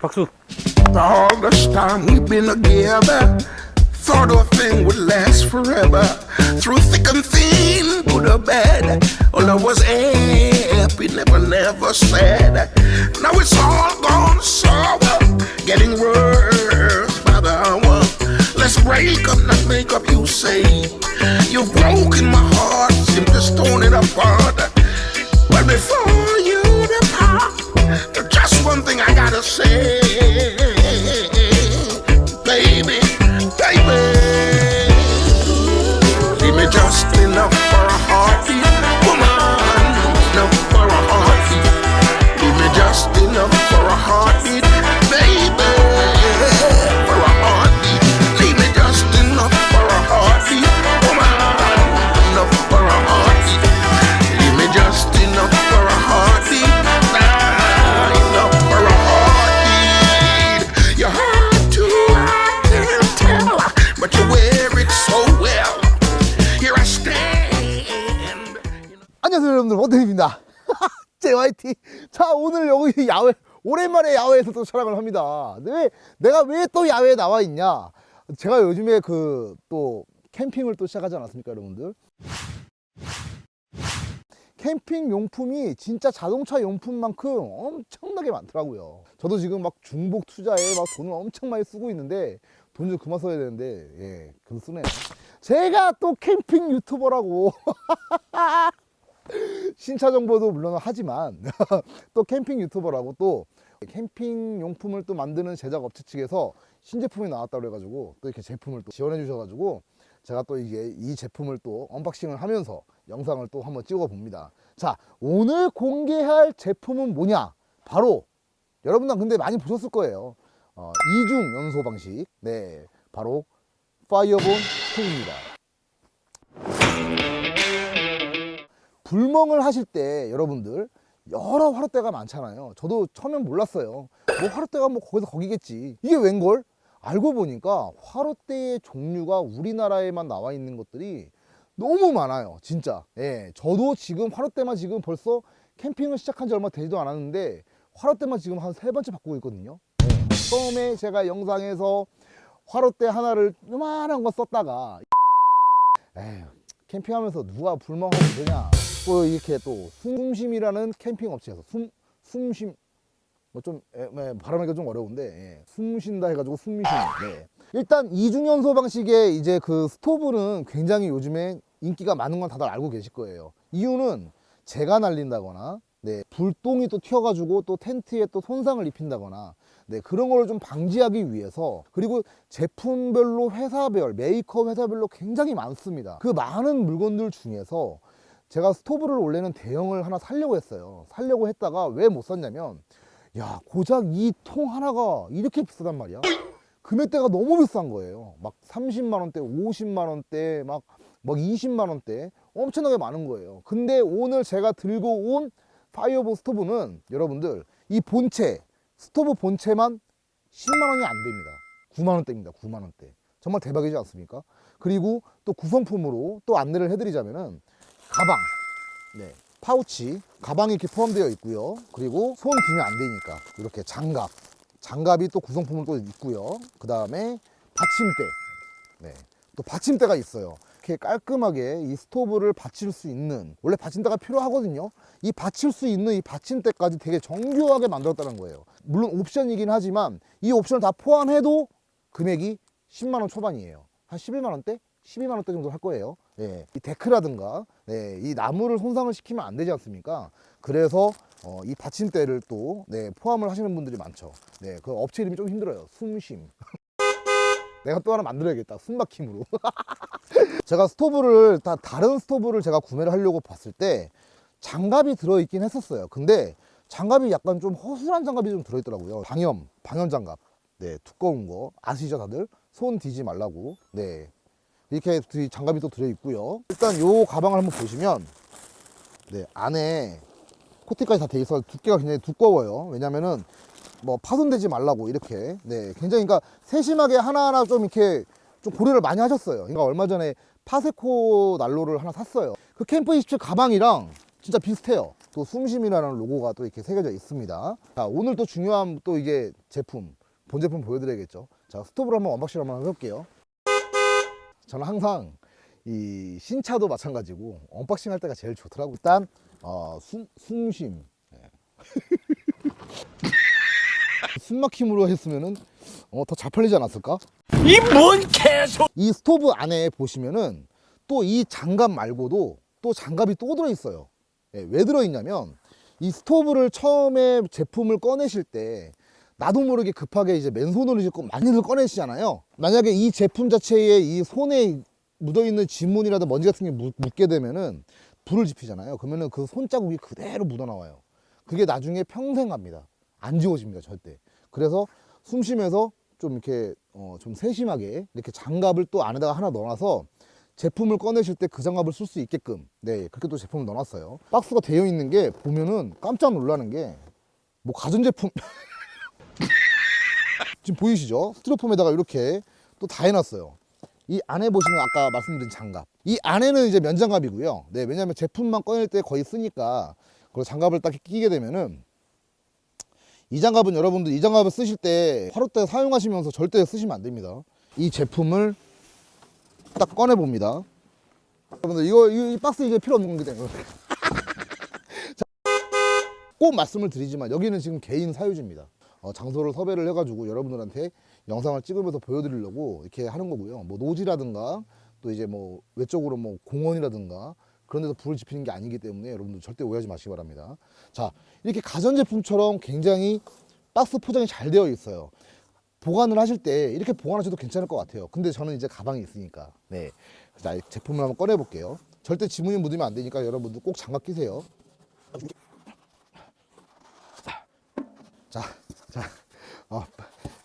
박수. All this time we've been together, thought a thing would last forever. Through thick and thin, good or bad, all I was happy, never, never sad. Now it's all gone sour, getting worse by the hour. Let's break up, not make up, you say. You've broken my heart, just torn it apart. But before JYT 자 오늘 여기 야외 오랜만에 야외에서 또 촬영을 합니다. 왜 내가 왜 또 야외에 나와 있냐? 제가 요즘에 그 또 캠핑을 또 시작하지 않았습니까 여러분들? 캠핑 용품이 진짜 자동차 용품만큼 엄청나게 많더라고요. 저도 지금 막 중복 투자에 막 돈을 엄청 많이 쓰고 있는데 돈 좀 그만 써야 되는데 예 그거 쓰네요. 제가 또 캠핑 유튜버라고 신차 정보도 물론 하지만 또 캠핑 유튜버라고 또 캠핑 용품을 또 만드는 제작 업체 측에서 신제품이 나왔다 그래가지고 또 이렇게 제품을 또 지원해 주셔가지고 제가 또 이게 이 제품을 또 언박싱을 하면서 영상을 또 한번 찍어 봅니다. 자 오늘 공개할 제품은 뭐냐? 바로 여러분들 근데 많이 보셨을 거예요. 어, 이중 연소 방식. 네, 바로 파이어본 스톡입니다. 불멍을 하실 때 여러분들 여러 화롯대가 많잖아요. 저도 처음엔 몰랐어요. 뭐 화롯대가 뭐 거기서 거기겠지. 이게 웬걸? 알고 보니까 화롯대의 종류가 우리나라에만 나와 있는 것들이 너무 많아요. 진짜. 예. 저도 지금 화롯대만 지금 벌써 캠핑을 시작한 지 얼마 되지도 않았는데 화롯대만 지금 한 세 번째 바꾸고 있거든요. 예. 처음에 제가 영상에서 화롯대 하나를 요만한 거 썼다가 에휴, 캠핑하면서 누가 불멍하면 되냐. 또 이렇게 또 숨심이라는 캠핑 업체에서 숨 숨심 뭐좀 발음하기가 좀 어려운데 예. 숨 쉰다 해가지고 숨미심. 네. 일단 이중연소 방식의 이제 그 스토브는 굉장히 요즘에 인기가 많은 건 다들 알고 계실 거예요. 이유는 재가 날린다거나 네, 불똥이 또 튀어가지고 또 텐트에 또 손상을 입힌다거나 네, 그런 걸 좀 방지하기 위해서 그리고 제품별로 회사별 메이커 회사별로 굉장히 많습니다. 그 많은 물건들 중에서 제가 스토브를 원래는 대형을 하나 살려고 했어요. 살려고 했다가 왜 못 샀냐면 야 고작 이 통 하나가 이렇게 비싸단 말이야. 금액대가 너무 비싼 거예요. 막 30만 원대, 50만 원대, 막, 막 20만 원대 엄청나게 많은 거예요. 근데 오늘 제가 들고 온 파이어볼 스토브는 여러분들 이 본체 스토브 본체만 10만 원이 안 됩니다. 9만 원대입니다. 9만 원대. 정말 대박이지 않습니까? 그리고 또 구성품으로 또 안내를 해드리자면은 가방, 네, 파우치, 가방이 이렇게 포함되어 있고요. 그리고 손 뒤면 안 되니까 이렇게 장갑, 장갑이 또 구성품으로 또 있고요. 그 다음에 받침대, 네, 또 받침대가 있어요. 이렇게 깔끔하게 이 스토브를 받칠 수 있는 원래 받침대가 필요하거든요. 이 받칠 수 있는 이 받침대까지 되게 정교하게 만들었다는 거예요. 물론 옵션이긴 하지만 이 옵션을 다 포함해도 금액이 10만 원 초반이에요. 한 11만 원대? 12만 원대 정도 할 거예요. 네, 이 데크라든가 네, 이 나무를 손상을 시키면 안 되지 않습니까? 그래서 어, 이 받침대를 또 네, 포함을 하시는 분들이 많죠. 네, 그 업체 이름이 좀 힘들어요. 숨쉼. 내가 또 하나 만들어야겠다. 숨막힘으로. 제가 스토브를 다 다른 스토브를 제가 구매를 하려고 봤을 때 장갑이 들어있긴 했었어요. 근데 장갑이 약간 좀 허술한 장갑이 좀 들어있더라고요. 방염, 방염 장갑. 네, 두꺼운 거 아시죠, 다들? 손 뒤지 말라고. 네, 이렇게 이 장갑이 또 들어있고요. 일단 요 가방을 한번 보시면 네, 안에 코팅까지 다 돼 있어서 두께가 굉장히 두꺼워요. 왜냐면은 뭐 파손되지 말라고 이렇게 네 굉장히 그러니까 세심하게 하나하나 좀 이렇게 좀 고려를 많이 하셨어요. 그러니까 얼마 전에 파세코 난로를 하나 샀어요. 그 캠프 27 가방이랑 진짜 비슷해요. 또 숨심이라는 로고가 또 이렇게 새겨져 있습니다. 자, 오늘 또 중요한 또 이게 제품, 본 제품 보여드려야겠죠. 자, 스톱으로 한번 언박싱 한번 해볼게요. 저는 항상 이 신차도 마찬가지고 언박싱 할 때가 제일 좋더라고. 일단 어, 숨, 숨심. 예. 숨막힘으로 했으면은 어, 더 잘 팔리지 않았을까? 이 뭔 개소 이 스토브 안에 보시면은 또 이 장갑 말고도 또 장갑이 또 들어 있어요. 예, 왜 들어 있냐면 이 스토브를 처음에 제품을 꺼내실 때 나도 모르게 급하게 이제 맨손으로 이제 많이들 꺼내시잖아요. 만약에 이 제품 자체에 이 손에 묻어 있는 지문이라든 먼지 같은 게 묻- 묻게 되면은 불을 지피잖아요. 그러면은 그 손자국이 그대로 묻어 나와요. 그게 나중에 평생 갑니다. 안 지워집니다, 절대. 그래서 숨 쉬면서 좀 이렇게 어, 좀 세심하게 이렇게 장갑을 또 안에다가 하나 넣어놔서 제품을 꺼내실 때 그 장갑을 쓸 수 있게끔 네 그렇게 또 제품을 넣어놨어요. 박스가 되어 있는 게 보면은 깜짝 놀라는 게 뭐 가전제품 지금 보이시죠? 스티로폼에다가 이렇게 또 다 해놨어요. 이 안에 보시면 아까 말씀드린 장갑. 이 안에는 이제 면장갑이고요. 네, 왜냐하면 제품만 꺼낼 때 거의 쓰니까 그 장갑을 딱 끼게 되면은 이 장갑은 여러분들 이 장갑을 쓰실 때 화롯대 사용하시면서 절대 쓰시면 안 됩니다. 이 제품을 딱 꺼내 봅니다. 여러분들 이거 이, 이 박스 이제 필요 없는. 자, 꼭 말씀을 드리지만 여기는 지금 개인 사유지입니다. 어, 장소를 섭외를 해가지고 여러분들한테 영상을 찍으면서 보여드리려고 이렇게 하는 거고요. 뭐 노지라든가 또 이제 뭐 외적으로 뭐 공원이라든가 그런 데서 불을 지피는 게 아니기 때문에 여러분들 절대 오해하지 마시기 바랍니다. 자, 이렇게 가전제품처럼 굉장히 박스 포장이 잘 되어 있어요. 보관을 하실 때 이렇게 보관하셔도 괜찮을 것 같아요. 근데 저는 이제 가방이 있으니까. 네. 자, 이 제품을 한번 꺼내 볼게요. 절대 지문이 묻으면 안 되니까 여러분들 꼭 장갑 끼세요. 자, 자, 어,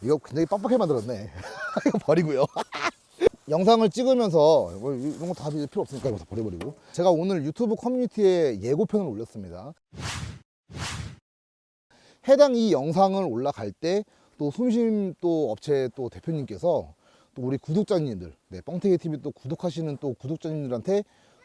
이거 굉장히 빡빡하게 만들었네. 이거 버리고요. 영상을 찍으면서 이거 이런 거 다 필요 없으니까 이거 다 버려버리고 제가 오늘 유튜브 커뮤니티에 예고편을 올렸습니다. 해당 이 영상을 올라갈 때 또 숨심 또 업체 또 대표님께서 또 우리 구독자님들, 네, 뻥태기 TV 또 구독하시는 또 구독자님들한테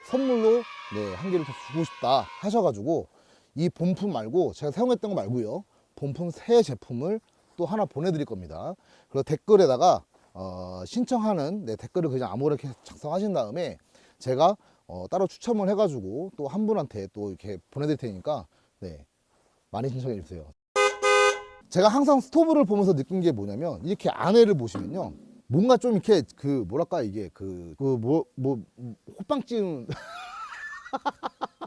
선물로 네, 한 개를 더 주고 싶다 하셔가지고 이 본품 말고 제가 사용했던 거 말고요. 본품 새 제품을 또 하나 보내드릴 겁니다. 그리고 댓글에다가 어, 신청하는 네, 댓글을 그냥 아무렇게 작성하신 다음에 제가 어, 따로 추첨을 해가지고 또 한 분한테 또 이렇게 보내드릴 테니까 네, 많이 신청해 주세요. 제가 항상 스토브를 보면서 느낀 게 뭐냐면 이렇게 안에를 보시면요. 뭔가 좀 이렇게 그 뭐랄까 이게 그 그 뭐뭐 호빵 찌는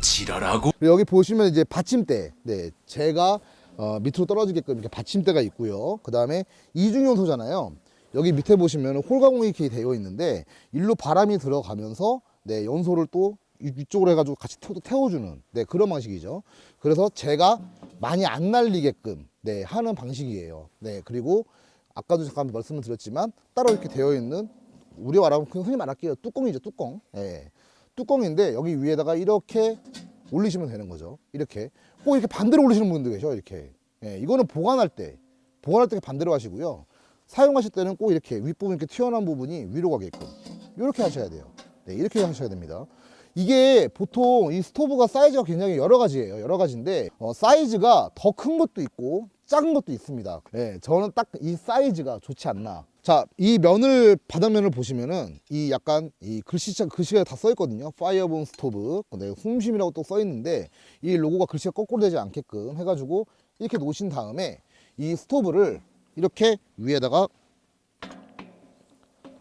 지랄하고 여기 보시면 이제 받침대. 네, 제가 어, 밑으로 떨어지게끔 이렇게 받침대가 있고요. 그 다음에 이중 요소잖아요. 여기 밑에 보시면 홀가공이 이렇게 되어 있는데 일로 바람이 들어가면서 네, 연소를 또 이- 이쪽으로 해가지고 같이 태워, 태워주는 네, 그런 방식이죠. 그래서 제가 많이 안 날리게끔 네, 하는 방식이에요. 네, 그리고 아까도 잠깐 말씀을 드렸지만 따로 이렇게 되어 있는 우리 말하면 그냥 흔히 말할게요. 뚜껑이죠, 뚜껑. 예. 뚜껑인데 여기 위에다가 이렇게 올리시면 되는 거죠. 이렇게 꼭 이렇게 반대로 올리시는 분들 계셔. 이렇게. 예, 이거는 보관할 때 보관할 때 반대로 하시고요. 사용하실 때는 꼭 이렇게 윗부분 이렇게 튀어나온 부분이 위로 가게끔 이렇게 하셔야 돼요. 네, 이렇게 하셔야 됩니다. 이게 보통 이 스토브가 사이즈가 굉장히 여러 가지예요. 여러 가지인데 어, 사이즈가 더 큰 것도 있고 작은 것도 있습니다. 네, 저는 딱 이 사이즈가 좋지 않나. 자, 이 면을 바닥면을 보시면은 이 약간 이 글씨자 글씨가 다 써 있거든요. 파이어본 스토브, 근데 숨심이라고 또 써 있는데 이 로고가 글씨가 거꾸로 되지 않게끔 해 가지고 이렇게 놓으신 다음에 이 스토브를 이렇게 위에다가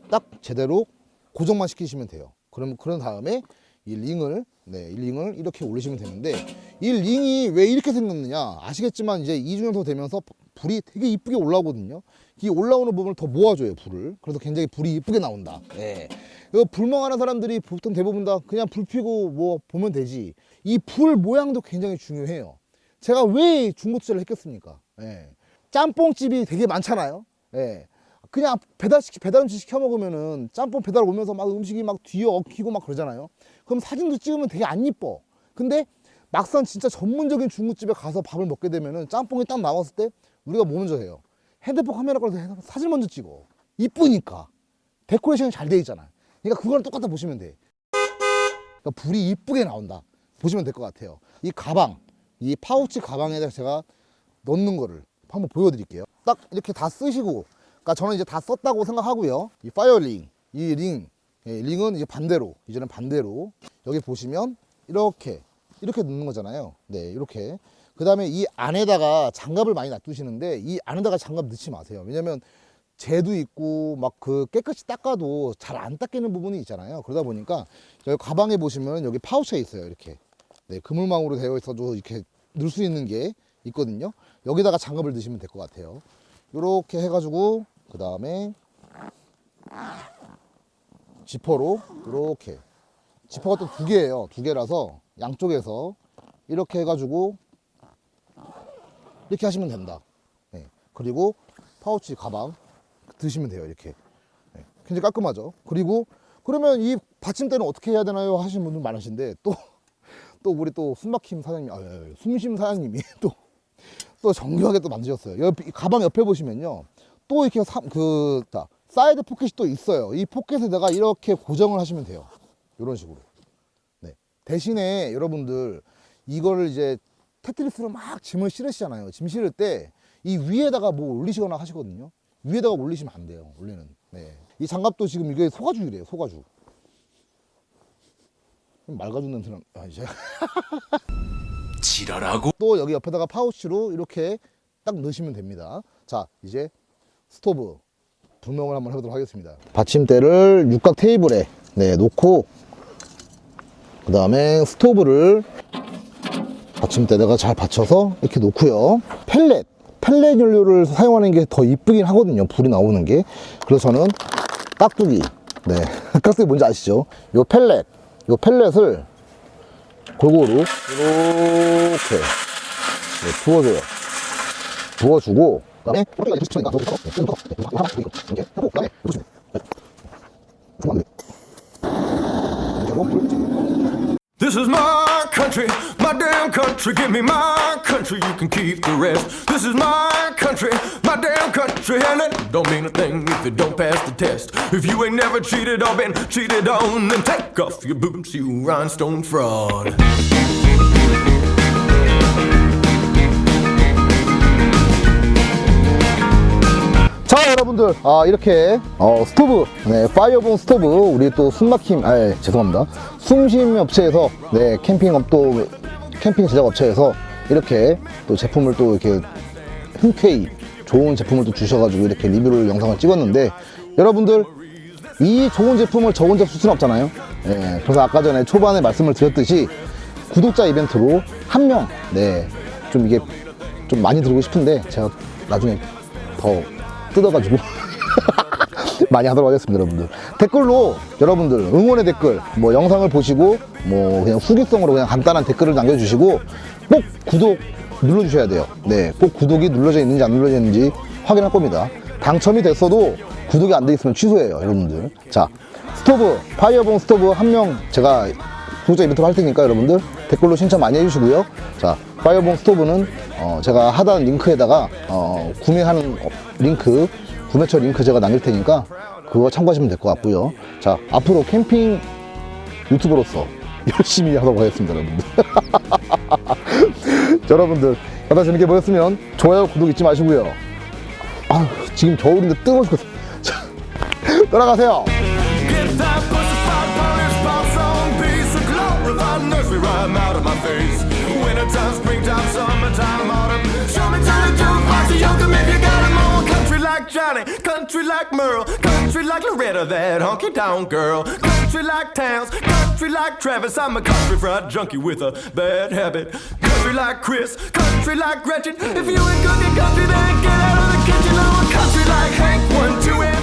딱 제대로 고정만 시키시면 돼요. 그럼 그런 다음에 이 링을 네, 이 링을 이렇게 올리시면 되는데 이 링이 왜 이렇게 생겼느냐 아시겠지만 이제 이중연소 되면서 불이 되게 이쁘게 올라오거든요. 이 올라오는 부분을 더 모아줘요 불을. 그래서 굉장히 불이 이쁘게 나온다. 네. 이거 불멍하는 사람들이 보통 대부분 다 그냥 불 피고 뭐 보면 되지. 이 불 모양도 굉장히 중요해요. 제가 왜 중고 투자를 했겠습니까? 예. 짬뽕집이 되게 많잖아요. 예. 그냥 배달시키 배달 음식 시켜 먹으면은 짬뽕 배달 오면서 막 음식이 막 뒤에 엉키고 막 그러잖아요. 그럼 사진도 찍으면 되게 안 이뻐. 근데 막상 진짜 전문적인 중국집에 가서 밥을 먹게 되면은 짬뽕이 딱 나왔을 때 우리가 뭐 먼저 해요? 핸드폰 카메라 걸어서 사진 먼저 찍어. 이쁘니까. 데코레이션이 잘 돼 있잖아. 그러니까 그거랑 똑같아 보시면 돼. 그러니까 불이 이쁘게 나온다. 보시면 될 것 같아요. 이 가방, 이 파우치 가방에다 제가 넣는 거를 한번 보여드릴게요. 딱 이렇게 다 쓰시고, 그러니까 저는 이제 다 썼다고 생각하고요. 이 파이어링, 이 링, 예, 링은 이제 반대로, 이제는 반대로 여기 보시면 이렇게 이렇게 넣는 거잖아요. 네, 이렇게. 그 다음에 이 안에다가 장갑을 많이 놔두시는데 이 안에다가 장갑 넣지 마세요. 왜냐면 재도 있고 막 그 깨끗이 닦아도 잘 안 닦이는 부분이 있잖아요. 그러다 보니까 여기 가방에 보시면 여기 파우치가 있어요. 이렇게. 네, 그물망으로 되어 있어도 이렇게 넣을 수 있는 게 있거든요. 여기다가 장갑을 넣으시면 될 것 같아요. 이렇게 해가지고 그 다음에 지퍼로 이렇게 지퍼가 또 두 개예요. 두 개라서 양쪽에서 이렇게 해가지고 이렇게 하시면 된다. 네. 그리고 파우치 가방 드시면 돼요. 이렇게. 네. 굉장히 깔끔하죠. 그리고 그러면 이 받침대는 어떻게 해야 되나요? 하시는 분들 많으신데 또, 또 우리 또 숨막힘 사장님, 아, 아, 아, 숨쉼 사장님이 또, 또 정교하게 또 만드셨어요. 옆, 이 가방 옆에 보시면요. 또 이렇게 삼, 그, 자, 사이드 포켓이 또 있어요. 이 포켓에다가 이렇게 고정을 하시면 돼요. 이런 식으로. 네. 대신에 여러분들 이거를 이제 테트리스로 막 짐을 실으시잖아요. 짐 실을 때 이 위에다가 뭐 올리시거나 하시거든요. 위에다가 올리시면 안 돼요. 원래는. 네. 이 장갑도 지금 이게 소가죽이래요. 소가죽. 맑아죽 냄새는 아 이제 지랄하고 또 여기 옆에다가 파우치로 이렇게 딱 넣으시면 됩니다. 자, 이제 스토브 분명을 한번 해보도록 하겠습니다. 받침대를 육각 테이블에 네, 놓고 그 다음에 스토브를 받침대에다가 잘 받쳐서 이렇게 놓고요. 펠렛, 펠렛 연료를 사용하는 게 더 이쁘긴 하거든요. 불이 나오는 게. 그래서 저는 깍두기, 네, 깍두기 뭔지 아시죠? 요 펠렛, 요 펠렛을 골고루 이렇게 네, 부어줘요. 부어주고 그다음에 This is my country, my damn country. Give me my country, you can keep the rest. This is my country, my damn country, and it don't mean a thing if it don't pass the test. If you ain't never cheated or been cheated on, then take off your boots, you rhinestone fraud. 자 여러분들. 아 이렇게 어, 스토브. 네 파이어본 스토브. 우리 또 숨막힘 아 예, 죄송합니다. 숨쉼 업체에서 네 캠핑업 또 캠핑 제작 업체에서 이렇게 또 제품을 또 이렇게 흔쾌히 좋은 제품을 또 주셔가지고 이렇게 리뷰를 영상을 찍었는데 여러분들 이 좋은 제품을 저 혼자 쓸 수는 없잖아요. 예, 그래서 아까 전에 초반에 말씀을 드렸듯이 구독자 이벤트로 한 명 네 좀 이게 좀 많이 들고 싶은데 제가 나중에 더 뜯어가지고. 많이 하도록 하겠습니다 여러분들. 댓글로 여러분들 응원의 댓글 뭐 영상을 보시고 뭐 그냥 후기성으로 그냥 간단한 댓글을 남겨주시고 꼭 구독 눌러주셔야 돼요. 네꼭 구독이 눌러져 있는지 안 눌러져 있는지 확인할 겁니다. 당첨이 됐어도 구독이 안 돼 있으면 취소해요 여러분들. 자 스토브 파이어봉 스토브 한 명 제가 구독자 이벤트 할 테니까 여러분들 댓글로 신청 많이 해주시고요. 자, 파이어봉 스토브는 어, 제가 하단 링크에다가 어, 구매하는 어, 링크, 구매처 링크 제가 남길 테니까 그거 참고하시면 될 것 같고요. 자, 앞으로 캠핑 유튜버로서 열심히 하도록 하겠습니다, 여러분들. 여러분들, 여다 재밌게 보였으면 좋아요, 구독 잊지 마시고요. 아, 지금 겨울인데 뜨거워 죽겠어. 자, nursery rhyme out of my face. Johnny. Country like Merle. Country like Loretta, that honky tonk girl. Country like Towns. Country like Travis. I'm a country fried junkie with a bad habit. Country like Chris. Country like Gretchen. If you ain't cooking country, then get out of the kitchen. I'm a country like Hank. One, two, and